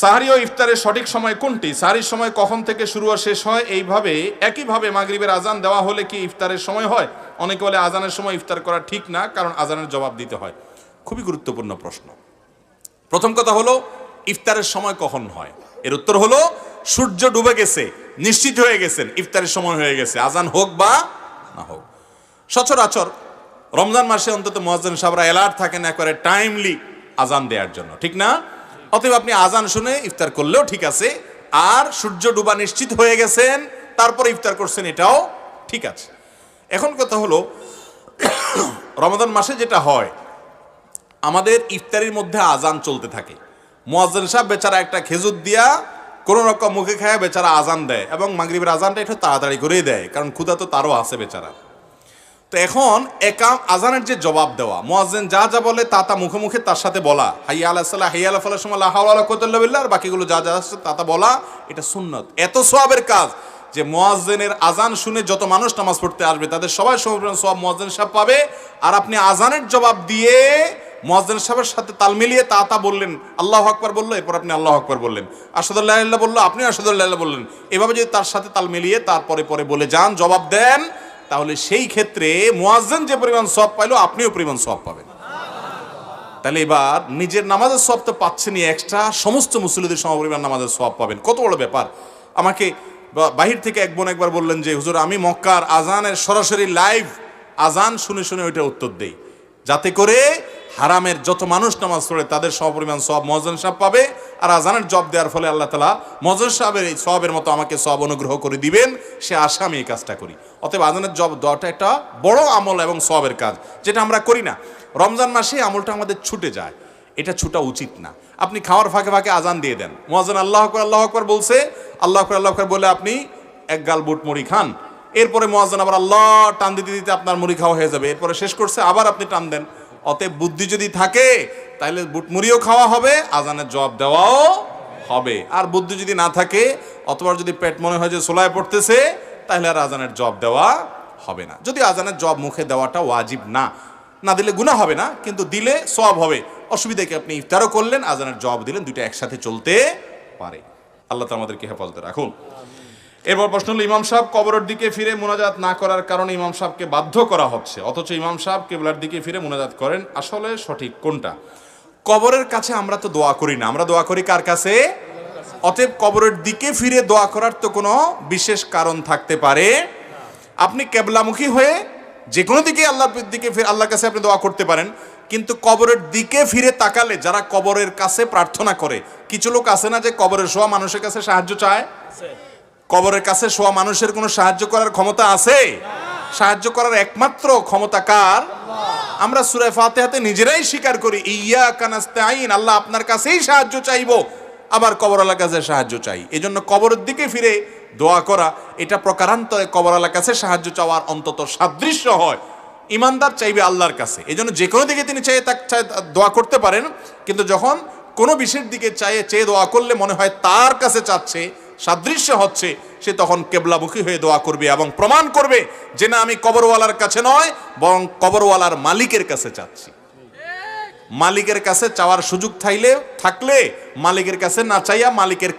সাহারি ও ইফতারের সঠিক সময় কোনটি? সাহারির সময় কখন থেকে শুরু আর শেষ হয়? এইভাবে, একইভাবে মাগরিবের আজান দেওয়া হলে কি ইফতারের সময় হয়? অনেকে বলে আজানের সময় ইফতার করা ঠিক না, কারণ আজানের জবাব দিতে হয়। খুবই গুরুত্বপূর্ণ প্রশ্ন। প্রথম কথা হলো, ইফতারের সময় কখন হয়? এর উত্তর হলো, সূর্য ডুবে গেছে, নিশ্চিত হয়ে গেছেন, ইফতারের সময় হয়ে গেছে, আজান হোক বা না হোক। সচরাচর রমজান মাসে অন্তত মোয়াজ্জেন সাহরা অ্যালার্ট থাকেন একবারে টাইমলি আজান দেওয়ার জন্য, ঠিক না? অতএব আপনি আজান শুনে ইফতার করলেও ঠিক আছে। আর সূর্য ডুবা নিশ্চিত হয়ে গেছেন, তারপরে ইফতার করছেন এটাও ঠিক আছে। এখন কথা হলো রমাদান মাসে যেটা হয়, আমাদের ইফতারির মধ্যে আজান চলতে থাকে। মোয়াজ্জেন সাহেব বেচারা একটা খেজুর দিয়া কোনো রকম মুখে খায় বেচারা আজান দেয় এবং মাগরিবের আজানটা একটু তাড়াতাড়ি করেই দেয়, কারণ ক্ষুধা তো তারও আছে বেচারা তো এখন একাম আজানের যে জবাব দেওয়া, মোয়াজ্জেন যা যা বলে তা তা মুখে মুখে তার সাথে বলা। হাইয়া আল্লাহ সাল্লাহ হাইয়া আল্লাহ ফাল্লাহ সময় লাহাওয়ালা কোতাল্লাহ আর বাকিগুলো যা যা আসছে তা তা বলা, এটা সুন্নত। এত সোয়াবের কাজ যে মোয়াজ্জেনের আজান শুনে যত মানুষ নামাজ পড়তে আসবে, তাদের সবাই সমর্পণ সব মোয়াজ্জেন সাহেব পাবে। আর আপনি আজানের জবাব দিয়ে মোয়াজ্জেন সাহেবের সাথে তাল মিলিয়ে তা তা বললেন, আল্লাহ আকবার বলল, এরপর আপনি আল্লাহ আকবার বললেন। আসাদুল্লাহ আল্লাহ বলল আপনি আসাদুল্লাহ আল্লাহ বললেন। এভাবে যদি তার সাথে তাল মিলিয়ে তারপরে পরে বলে যান, জবাব দেন তাহলে সেই ক্ষেত্রে মোয়াজ্জেন যে পরিমাণ সব পাইলো, আপনিও পরিমাণ সব পাবেন। তাহলে এবার নিজের নামাজের সব তো পাচ্ছেনই এক্সট্রা সমস্ত মুসলিদের সমপরিমাণ নামাজের সব পাবেন। কত বড় ব্যাপার। আমাকে বাহির থেকে এক বোন একবার বললেন যে, হুজুর, আমি মক্কার আজানের সরাসরি লাইভ আজান শুনে শুনে ওইটা উত্তর দেই। যাতে করে হারামের যত মানুষ নামাজ পড়ে, তাদের সমপরিমাণ সব মজন সাহেব পাবে। আর আজানের জব দেওয়ার ফলে আল্লাহ তালা মজন সাহেবের এই সবের মতো আমাকে সব অনুগ্রহ করে দিবেন। সে আশা আমি এই কাজটা করি। অতএব আজানের জব দেওয়াটা একটা বড় আমল এবং সবের কাজ, যেটা আমরা করি না। রমজান মাসে আমলটা আমাদের ছুটে যায়। এটা ছুটা উচিত না। আপনি খাওয়ার ফাঁকে ফাঁকে আজান দিয়ে দেন। মোয়াজান আল্লাহ আকবর আল্লাহ আকবর বলছে, আল্লাহ আকবর আল্লাহ আকবর বলে আপনি এক গাল বুট মুড়ি খান। এরপরে মোয়াজান আবার আল্লাহ টান দিতে দিতে আপনার মুড়ি খাওয়া হয়ে যাবে। এরপরে শেষ করছে, আবার আপনি টান দেন। অতএব বুদ্ধি যদি থাকে তাহলে বুট মুড়িও খাওয়া হবে, আজানের জবাব দেওয়াও হবে। আর বুদ্ধি যদি না থাকে, অথবা যদি পেট মনে হয় যে সোলায় পড়তেছে তাহলে আর আজানের জব দেওয়া হবে না। যদি আজানের জব মুখে দেওয়াটা ওয়াজিব না না দিলে গুণা হবে না, কিন্তু দিলে সব হবে। অসুবিধা কি আপনি ইফতারও করলেন, আজানের জবাব দিলেন, দুইটা একসাথে চলতে পারে। আল্লাহ তো আমাদেরকে হেফাজতে রাখুন। এরপর প্রশ্ন হলো, ইমাম সাহেব কবরের দিকে ফিরে মোনাজাত না করার কারণে ইমাম সাহেবকে বাধ্য করা হচ্ছে, অথচ ইমাম সাহেব কেবলার দিকে ফিরে মোনাজাত করেন। আসলে সঠিক কোনটা? কবরের কাছে আমরা তো দোয়া করি না। আমরা দোয়া করি কার কাছে? অতএব কবরের দিকে ফিরে দোয়া করার তো কোনো বিশেষ কারণ থাকতে পারে। আপনি কেবলামুখী হয়ে যে কোনো দিকে আল্লাহর দিকে ফিরে, আল্লাহর কাছে আপনি দোয়া করতে পারেন, কিন্তু কবরের দিকে ফিরে তাকালে যারা কবরের কাছে প্রার্থনা করে, কিছু লোক আছে না যে কবরের শোয়া মানুষের কাছে সাহায্য চায়? কবরের কাছে শোয়া মানুষের কোনো সাহায্য করার ক্ষমতা আছে? সাহায্য করার একমাত্র ক্ষমতা কার? আমরা সুরে ফাতেহাতে নিজেরাই স্বীকার করি ইয়া কানাস্তে আইন আল্লাহ আপনার কাছেই সাহায্য চাইব, আবার কবরওয়ালার কাছে সাহায্য চাই। এই জন্য কবরের দিকে ফিরে দোয়া করা, এটা প্রকারান্তরে কবরওয়ালার কাছে সাহায্য চাওয়ার অন্তত সাদৃশ্য হয়। ইমানদার চাইবে আল্লাহর কাছে। এই জন্য যে কোনো দিকে তিনি চাইয়ে তাক দোয়া করতে পারেন, কিন্তু যখন কোনো বিষয়ের দিকে চাইয়ে চেয়ে দোয়া করলে মনে হয় তার কাছে চাচ্ছে সাদৃশ্য হচ্ছে, সে তখন কেবলামুখী হয়ে দোয়া করবে এবং প্রমাণ করবে যে না, আমি কবরওয়ালার কাছে নয়, বরং কবরওয়ালার মালিকের কাছে চাচ্ছি মালিকের কাছে চাওয়ার সুযোগ থাইলে থাকলে মালিকের কাছে না চাইয়া মালিকের